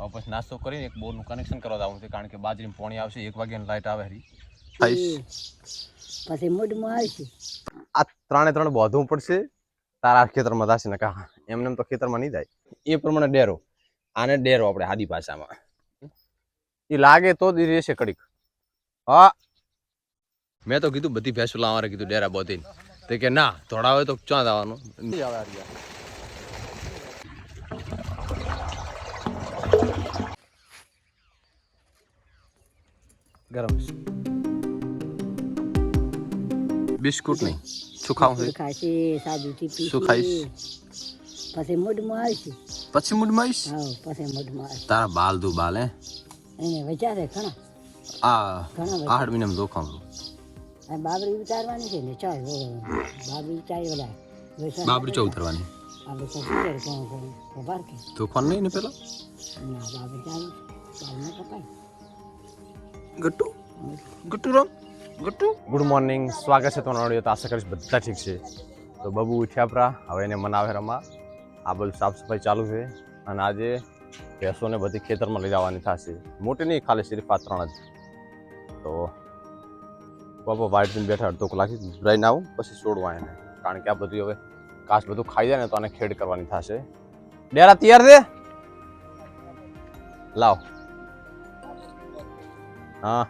હવે પછી નાસ્તો કરીને એક બોરનું કનેક્શન કરવા જવું છે કારણ કે બાજરી પોણી આવશે એક વાગ્યાની લાઇટ આવે હરી. પછી મૂડમાં આવશે. આ ત્રણે ત્રણ બોધવું પડશે તારા ખેતરમાં થશે ને કા એમને એમ તો ખેતરમાં નહીં જાય. એ પ્રમાણે ડેરો આને ડેરો આપણે આદિ ભાષામાં. એ લાગે તો જ રહેશે કડીક. હા. મેં તો કીધું બધી ભેંસો લાવવા કીધું ડેરા બોધીને. તે કે ના ધોળાવે હોય તો ક્યાં જવાનું? આવે ગરમ બિસ્કુટ નહીં. શું ખાવું છે? ખાશે સાદુથી શું ખાઈશ? પછી મૂડમાં આવીશ. પછી મૂડમાં આવીશ? હા પછી મૂડમાં આવીશ. તારા બાલ દુ બાલ હે? એને વિચારે ઘણા. આ ઘણા બધા આઠ મહિનામાં જોખમ આ બાબરી ઉતારવાની છે ને ચાલ બાબરી ઉતારી ઓલા બાબરી ચો ઉતરવાની? આપણે તો કોણ કોણ? ઉભાર નહીં ને પેલા? ના બાબરી ચાલુ ચાલ ન કપાય. ગટ્ટુ? ગટ્ટુ રામ? ગટ્ટુ? ગુડ મોર્નિંગ સ્વાગત છે તમારું તો આશા કરીશ બધા ઠીક છે. તો બબુ ઉઠ્યા પરા. હવે એને મનાવે રમા આ બધું સાફ સફાઈ ચાલુ છે. અને આજે ભેંસોને બધી ખેતરમાં લઈ જવાની થશે. મોટી નહીં, ખાલી સિર્ફ આ ત્રણ જ. તો બાપા વાઇટ દિન બેઠા, અડધો કલાક રહીને આવું. પછી છોડવા એને. કારણ કે આ બધું હવે કાચ બધું ખાઈ જાય ને તો આને ખેડ કરવાની થશે. ડેરા, તૈયાર છે? લાવ. હા.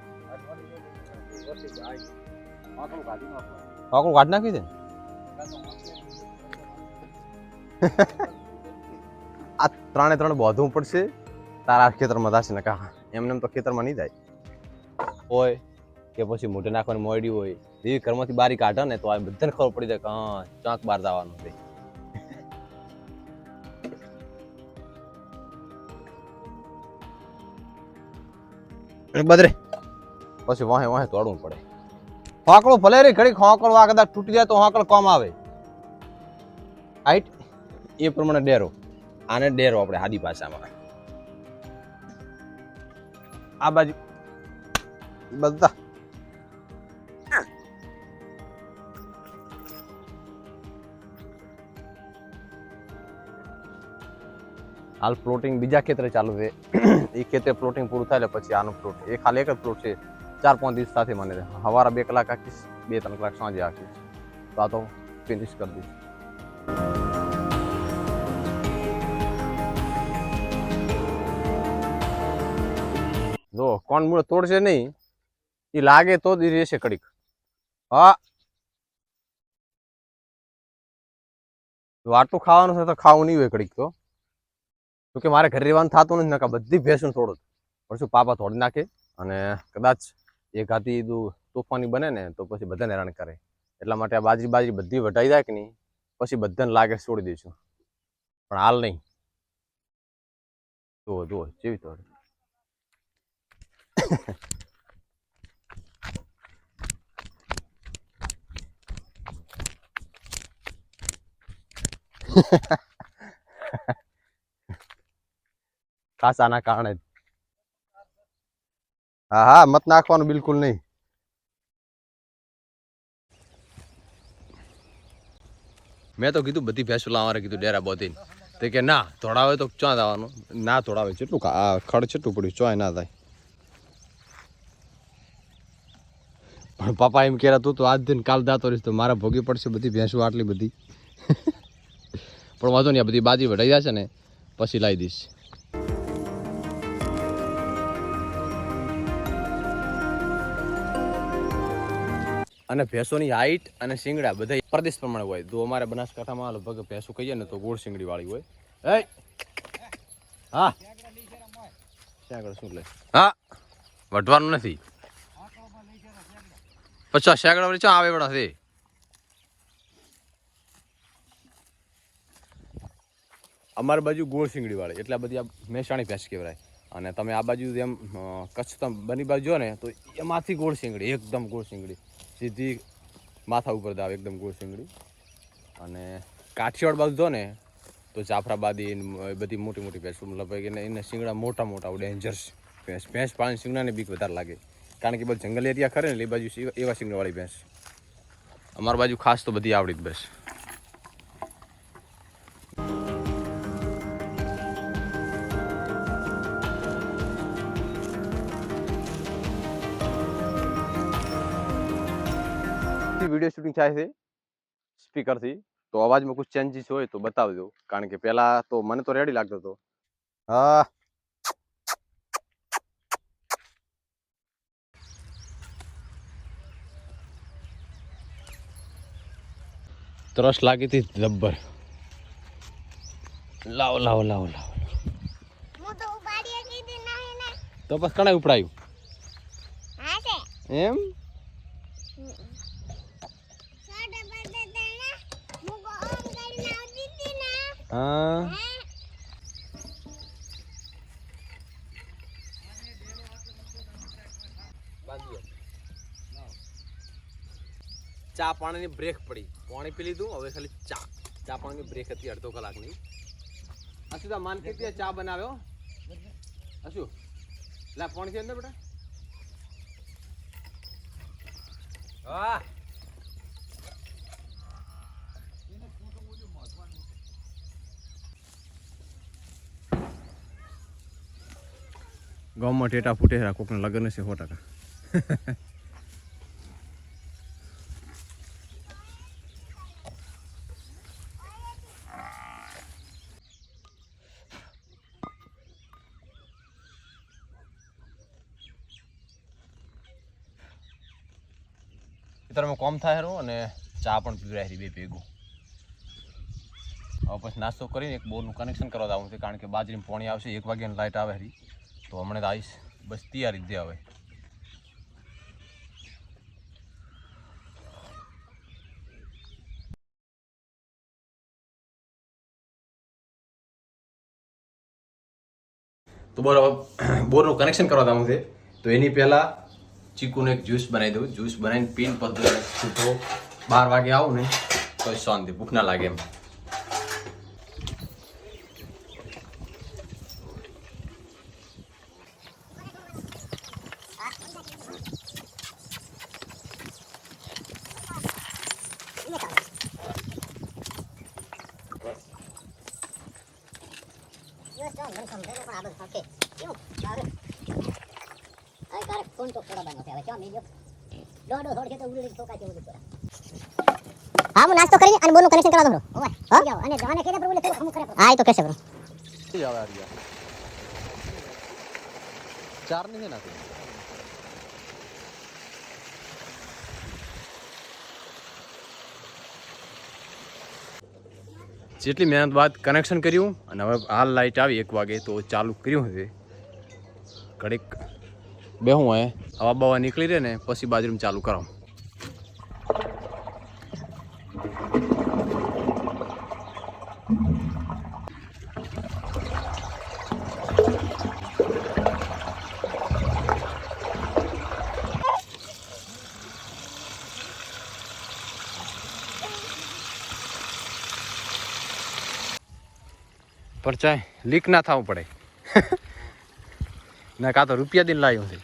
આકડું કાઢ નાખ્યું દે આ ત્રણે ત્રણ બોધવું પડશે. તારા ખેતરમાં થશે ને કા એમને એમ તો ખેતરમાં નહીં જાય હોય કે પછી મોઢે નાખવાની મોયડી હોય. એવી ઘરમાંથી બારી કાઢે ને તો આ બધાને ખબર પડી જાય કે હા, ચાંક બહાર જવાનું છે બદરે પછી વાહે વાહે તોડવું પડે. હોંકળો ભલે રે ઘડી હોંકળો આ કદાચ તૂટી જાય તો હોંકળ કોમ આવે. હાઈટ? એ પ્રમાણે ડેરો. આને ડેરો આપણે હાદી ભાષામાં. આ બાજુ. બધા. હાલ પ્લોટિંગ બીજા ખેતરે ચાલુ છે. એ ખેતરે પ્લોટિંગ પૂરું થાય એટલે પછી આનું પ્લોટ એ ખાલી એક જ પ્લોટ છે. ચાર પાંચ દિવસ સાથે મને સવારે બે કલાક આખીશ, બે ત્રણ કલાક સાંજે આખીશ. તો આ તો ફિનિશ કરી દઈશ. જો, કોણ મૂળ તોડશે નહીં એ લાગે તો જ રહેશે કડીક. હા. જો, આટલું ખાવાનું છે તો ખાવું નહીં હોય કડીક તો. તો કે મારે ઘરે રહેવાનું થતું નથી નકા બધી ભેંસું થોડું પણ શું પાપા તોડી નાખે અને કદાચ એક હાથી તોફાની બને ને તો પછી બધાને હેરાન કરે. એટલા માટે આ બાજરી બાજરી બધી વટાઈ જાય કે નહીં, પછી બધાને લાગે છોડી દઈશું. પણ હાલ નહીં. જુઓ જુઓ, જેવી તોડે ખાસ આના કારણે હા હા મત નાખવાનું બિલકુલ નહીં. મેં તો કીધું બધી ભેંસો લાવવાને કીધું ડેરા બોધીને. તે કે ના ધોળાવે તો ક્યાં જવાનું? ના ધોળાવે કેટલું આ ખડ કેટલું પડ્યું ચોય ના થાય. પણ પપ્પા એમ કહેતા તું તો આજ દિન કાલ દાતો રહીશ તો મારા ભોગી પડશે બધી ભેંસો આટલી બધી. પણ વાંધો નહીં આ બધી બાજી વઢાઈ જશે ને પછી લાવી દઈશ. અને ભેંસોની હાઈટ અને શિંગડા બધા પ્રદેશ પ્રમાણે હોય. તો અમારે બનાસકાંઠામાં લગભગ ભેંસો કહીએ ને તો ગોળ શિંગડી વાળી હોય. એ હા. ત્યાં શું લે? હા. વઢવાનું નથી. પછી શેકડા વળી ચા આવે વડા છે અમારી બાજુ ગોળ શિંગડી વાળી. એટલે બધી આ મહેસાણી ભેંસ કહેવાય. અને તમે આ બાજુ જેમ કચ્છ તમે બની બાજુ જો ને તો એમાંથી ગોળ શિંગડી એકદમ ગોળ શિંગડી. સીધી માથા ઉપર દાવે, એકદમ ગોળ શિંગડી. અને કાઠિયાવાડ બાજુ જો ને, તો જાફરાબાદી બધી મોટી મોટી ભેંસ, મતલબ એને એને શિંગડા મોટા મોટા ડેન્જર્સ ભેંસ. ભેંસ પાણી શિંગડાને બીક વધારે લાગે. કારણ કે બધું જંગલ એરિયા ખરે ને એ બાજુ એવા શિંગડાવાળી ભેંસ. અમારી બાજુ ખાસ તો બધી આવડી જ બસ વીડિયો શૂટિંગ થાય છે સ્પીકરથી તો અવાજમાં કુછ ચેન્જીસ હોય તો બતાવજો. કારણ કે પહેલાં તો મને તો રેડી લાગતો હતો. હા. તરસ લાગી હતી જબ્બર. લાવો લાવો લાવો લાવો. તો ઉપાડીએ કીધી નહીં ને તો બસ કણે ઉપડાયું? એમ? હું. ચા પાણીની બ્રેક પડી. પાણી પી લીધું, હવે ખાલી ચા. ચા પાણીની બ્રેક હતી અડધો કલાકની. અશુ તા માન કેટલી ચા બનાવ્યો અશુ લા, પાણી છે અંદર બેટા? હા ગામમાં ટેટા ફૂટે કોકના લગ્ન છે સો ટકા. તમે કોમ થાય રહ્યું અને ચા પણ પીવડાય બે ભેગું. હવે પછી નાસ્તો કરીને એક બોરનું કનેક્શન કરવા દઉં છે, કારણ કે બાજરીમાં પાણી આવશે, એક વાગ્યાની લાઇટ આવે હરી. તો હમણાં આવીશ. બસ જ દે હવે. તો બરાબર બોરનું કનેક્શન કરવા જવું છે. તો એની પહેલાં ચીકુને એક જ્યુસ બનાવી દઉં. જ્યુસ બનાવીને પીન પદ્ધતિ સીધો બાર વાગે આવું ને તો શાંતિ, ભૂખ ના લાગે એમ દિવસ ચાલ મને સમજાય પણ આ બધું ઓકે કેવું સારું હવે તારે ફોન તો થોડા બનો છે હવે ચા મેં દોડો થોડી તો ઉડી તો કાચે ઉડી થોડા હા હું નાસ્તો કરી અને બોનું કનેક્શન કરાવ દઉં ઓય હા જાઓ અને જવાને કેને પ્રભુ થોડું હમું કરે હા તો કહેશે બ્રો. ચાર નહીં જેટલી મહેનત બાદ કનેક્શન કર્યું અને હવે હાલ લાઇટ આવી એક વાગે તો ચાલુ કર્યું હવે ઘડીક બે હું હે હવા બવા નીકળી રહે ને પછી બાજરીમાં ચાલુ કરાવું. પર ચાય લીક ના થવું પડે. ને કાં તો રૂપિયા દિન લાવ્યો છે.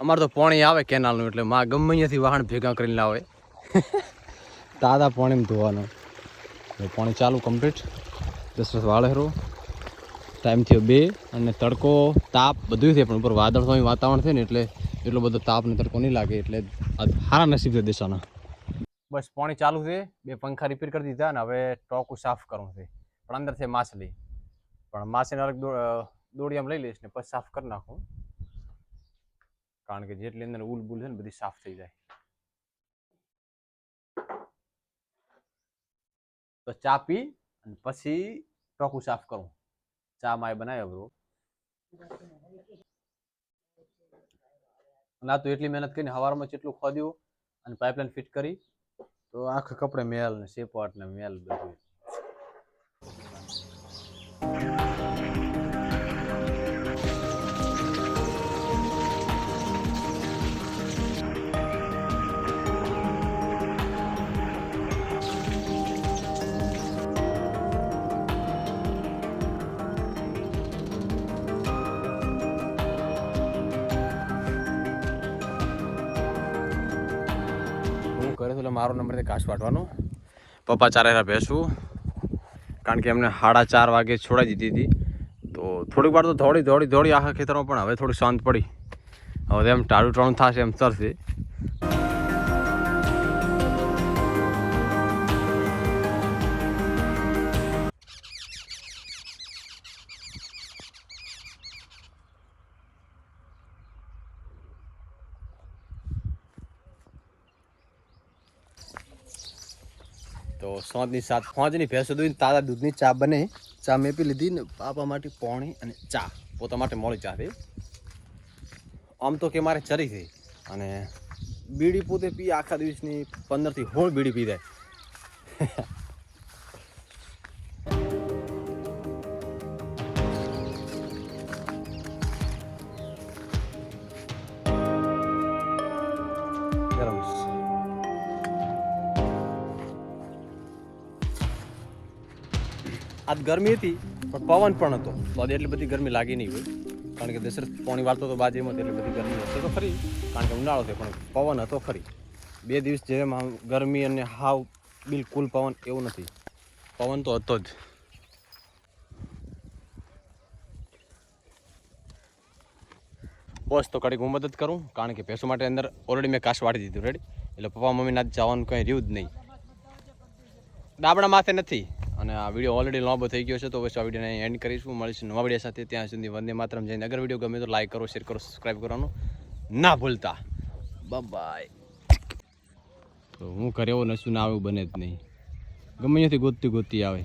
અમારે તો પાણી આવે કેનાલનું એટલે માં ગમે અહીંયાથી વાહન ભેગા કરીને લાવે. તાદા પાણીમાં ધોવાનું. પાણી ચાલુ કમ્પ્લીટ દસ વાળેરો. ટાઈમ થયો બે અને તડકો, તાપ બધું છે, પણ ઉપર વાદળ વાતાવરણ છે ને એટલે એટલો બધો તાપ ને તડકો નહીં લાગે એટલે સારા નસીબ છે દેશાના બસ પાણી ચાલુ છે, બે પંખા રિપેર કરી દીધા ને હવે ટોકું સાફ કરવું છે. પણ અંદર છે માછલી. પણ માછલીને અલગ દોડિયામાં લઈ લઈશ ને પછી સાફ કરી નાખું. કારણ કે જેટલી અંદર ઉલ બુલ છે ને બધી સાફ થઈ જાય. તો ચા પી અને પછી ટોકું સાફ કરું. ચા માય બનાવ્યો બ્રો ના તો એટલી મહેનત કરીને હવારમાં જેટલું ખોદ્યું અને પાઇપલાઇન ફિટ કરી તો આખા કપડે મેલ ને સેપવાટ ને મેલ બધું મારો નંબર છે ઘાસ વાટવાનો. પપ્પા ચારે હેરા ભેંસું કારણ કે એમને સાડા ચાર વાગે છોડાઈ દીધી હતી. તો થોડીક વાર તો દોડી દોડી દોડી આખા ખેતરમાં, પણ હવે થોડી શાંત પડી. હવે એમ ટાળું ટાણું થશે એમ ચરશે તો સાંજની સાત પાંચની ભેંસો દૂધ તાજા દૂધની ચા બને. ચા મેં પી લીધી ને પાપા માટે પોણી અને ચા. પોતા માટે મોડી ચા છે આમ તો કે મારે ચરી થઈ અને બીડી પોતે પી, આખા દિવસની પંદરથી હોળ બીડી પી જાય. આજ ગરમી હતી, પણ પવન પણ હતો. તો એટલી બધી ગરમી લાગી નહીં હોય કારણ કે દશરથ પોણી વાળતો તો બાજુમાં એટલી બધી ગરમી હશે તો ખરી. કારણ કે ઉનાળો છે, પણ પવન હતો ખરી. બે દિવસ જેમ ગરમી અને હાવ બિલકુલ પવન એવું નથી. પવન તો હતો જ. બસ તો કડીક હું મદદ કરું, કારણ કે ભેંસો માટે અંદર ઓલરેડી મેં કાશ વાળી દીધું રેડી એટલે પપ્પા મમ્મીના જવાનું કંઈ રહ્યું જ નહીં. ડાબડા માથે નથી. અને આ વીડિયો ઓલરેડી લાંબો થઈ ગયો છે, તો બસ આ વિડીયોને એન્ડ કરીશું. મળીશું નવા વીડિયો સાથે. ત્યાં સુધી વંદે માત્રમ. જઈને અગર વીડિયો ગમે તો લાઈક કરો શેર કરો સબસ્ક્રાઈબ કરવાનું ના ભૂલતા. બાય તો હું ઘરે એવો નસું ના આવ્યું બને જ નહીં. ગમે ત્યાંથી ગોતતી ગોતતી આવે.